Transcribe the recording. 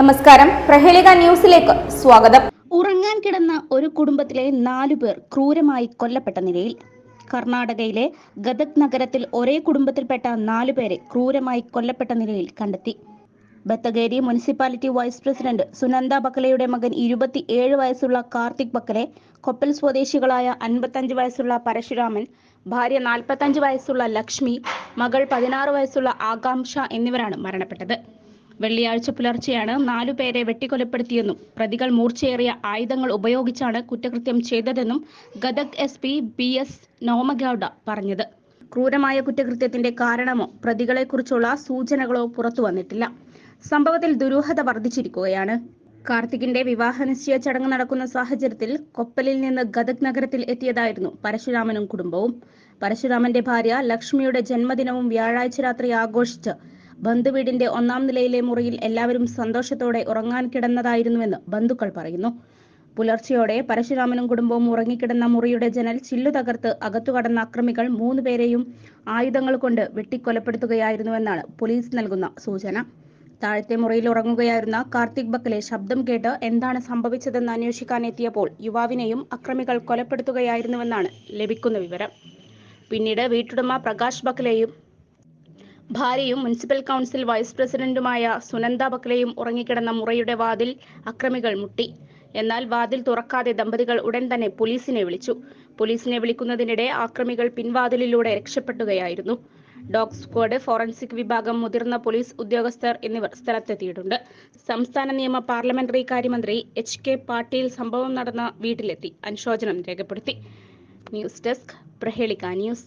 നമസ്കാരം. പ്രഹേളിക ന്യൂസിലേക്ക് സ്വാഗതം. ഉറങ്ങാൻ കിടന്ന ഒരു കുടുംബത്തിലെ നാലു പേർ ക്രൂരമായി കൊല്ലപ്പെട്ട നിലയിൽ കർണാടകയിലെ ഗദക് നഗരത്തിൽ ഒരേ കുടുംബത്തിൽപ്പെട്ട നാലു പേരെ ക്രൂരമായി കൊല്ലപ്പെട്ട നിലയിൽ കണ്ടെത്തി. Betageri municipality vice president Sunanda ബക്കലയുടെ മകൻ ഇരുപത്തിയേഴ് വയസ്സുള്ള കാർത്തിക് ബക്കലെ കൊപ്പൽ സ്വദേശികളായ അൻപത്തഞ്ച് വയസ്സുള്ള പരശുരാമൻ ഭാര്യ നാൽപ്പത്തഞ്ച് വയസ്സുള്ള ലക്ഷ്മി മകൾ പതിനാറ് വയസ്സുള്ള ആകാംക്ഷ എന്നിവരാണ് മരണപ്പെട്ടത്. വെള്ളിയാഴ്ച പുലർച്ചെയാണ് നാലുപേരെ വെട്ടിക്കൊലപ്പെടുത്തിയെന്നും പ്രതികൾ മൂർച്ചയേറിയ ആയുധങ്ങൾ ഉപയോഗിച്ചാണ് കുറ്റകൃത്യം ചെയ്തതെന്നും Gadag S P B S Nomagouda പറഞ്ഞത്. ക്രൂരമായ കുറ്റകൃത്യത്തിന്റെ കാരണമോ പ്രതികളെക്കുറിച്ചുള്ള സൂചനകളോ പുറത്തു വന്നിട്ടില്ല. സംഭവത്തിൽ ദുരൂഹത വർദ്ധിച്ചിരിക്കുകയാണ്. കാർത്തികിന്റെ വിവാഹ നിശ്ചയ ചടങ്ങ് നടക്കുന്ന സാഹചര്യത്തിൽ കൊപ്പലിൽ നിന്ന് ഗദക് നഗരത്തിൽ എത്തിയതായിരുന്നു പരശുരാമനും കുടുംബവും. പരശുരാമന്റെ ഭാര്യ ലക്ഷ്മിയുടെ ജന്മദിനവും വ്യാഴാഴ്ച രാത്രി ആഘോഷിച്ച് ബന്ധുവീടിന്റെ ഒന്നാം നിലയിലെ മുറിയിൽ എല്ലാവരും സന്തോഷത്തോടെ ഉറങ്ങാൻ കിടന്നതായിരുന്നുവെന്ന് ബന്ധുക്കൾ പറയുന്നു. പുലർച്ചയോടെ പരശുരാമനും കുടുംബവും ഉറങ്ങിക്കിടന്ന മുറിയുടെ ജനൽ ചില്ലു തകർത്ത് അകത്തുകടന്ന അക്രമികൾ മൂന്നുപേരെയും ആയുധങ്ങൾ കൊണ്ട് വെട്ടിക്കൊലപ്പെടുത്തുകയായിരുന്നുവെന്നാണ് പോലീസ് നൽകുന്ന സൂചന. താഴത്തെ മുറിയിൽ ഉറങ്ങുകയായിരുന്ന കാർത്തിക് ബക്കലെ ശബ്ദം കേട്ട് എന്താണ് സംഭവിച്ചതെന്ന് അന്വേഷിക്കാൻ എത്തിയപ്പോൾ യുവാവിനെയും അക്രമികൾ കൊലപ്പെടുത്തുകയായിരുന്നുവെന്നാണ് ലഭിക്കുന്ന വിവരം. പിന്നീട് വീട്ടുടമ പ്രകാശ് ബക്കലെയും ഭാര്യയും മുനിസിപ്പൽ കൗൺസിൽ വൈസ് പ്രസിഡന്റുമായ സുനന്ദ ബക്ലയും ഉറങ്ങിക്കിടന്ന മുറിയുടെ വാതിൽ അക്രമികൾ മുട്ടി. എന്നാൽ വാതിൽ തുറക്കാതെ ദമ്പതികൾ ഉടൻ തന്നെ പോലീസിനെ വിളിച്ചു. പോലീസിനെ വിളിക്കുന്നതിനിടെ ആക്രമികൾ പിൻവാതിലിലൂടെ രക്ഷപ്പെട്ടുകയായിരുന്നു ഡോഗ് സ്ക്വാഡ് ഫോറൻസിക് വിഭാഗം മുതിർന്ന പോലീസ് ഉദ്യോഗസ്ഥർ എന്നിവർ സ്ഥലത്തെത്തിയിട്ടുണ്ട്. സംസ്ഥാന നിയമ പാർലമെന്ററി കാര്യമന്ത്രി എച്ച് കെ പാട്ടീൽ സംഭവം നടന്ന വീട്ടിലെത്തി. അനുശോചനം രേഖപ്പെടുത്തി. News desk Prahelika news.